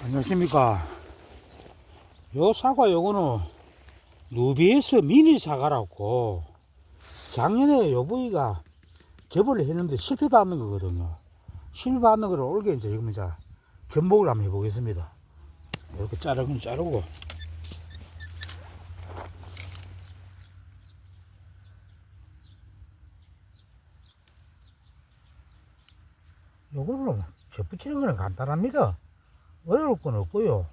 안녕하십니까. 요 사과 요거는 누비에스 미니 사과라고 작년에 요 부위가 접을 했는데 실패 받는 거거든요. 실패 받는 거를 올게 이제 지금 이제 접목을 한번 해보겠습니다. 이렇게 자르긴 자르고 요거는 접붙이는 거는 간단합니다. 어려울 건 없고요.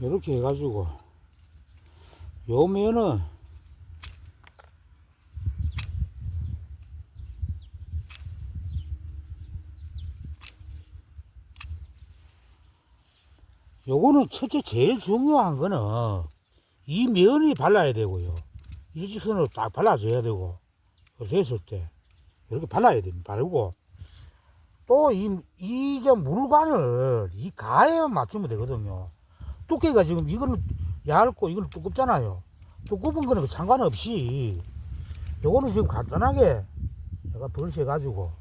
이렇게 해가지고 요 면은 요거는 첫째 제일 중요한 거는 이 면이 발라야 되고요. 일직선으로 딱 발라줘야 되고 됐을 때 이렇게 발라야 됩니다. 바르고 또 이이저 물관을 이 가에만 맞추면 되거든요. 두께가 지금 이거는 얇고 이거는 두껍잖아요. 두꺼운 거는 상관없이 요거는 지금 간단하게 내가 벌써 해가지고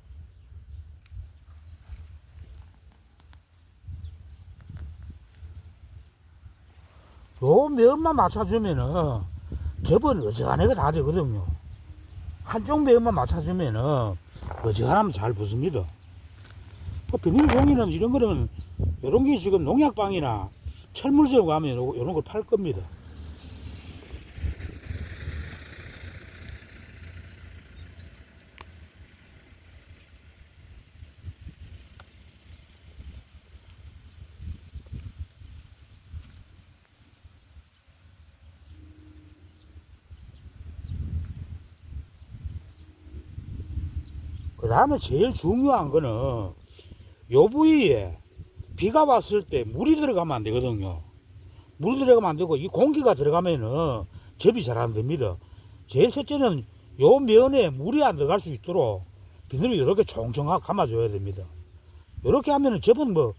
요 면만 맞춰주면은 접은 어지간하게 다 되거든요. 한쪽 면만 맞춰주면은 어지간하면 잘 붙습니다. 그 비닐 종이는 이런 거는 이런 게 지금 농약방이나 철물점 가면 이런 걸 팔 겁니다. 그 다음에 제일 중요한 거는 요 부위에 비가 왔을 때 물이 들어가면 안 되거든요. 물이 들어가면 안 되고 이 공기가 들어가면은 접이 잘 안 됩니다. 제일 첫째는 요 면에 물이 안 들어갈 수 있도록 비닐을 이렇게 총총하게 감아줘야 됩니다. 이렇게 하면은 접은 뭐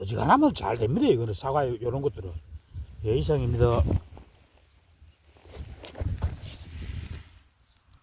어지간하면 잘 됩니다. 이거는 사과 이런 것들은 예 이상입니다.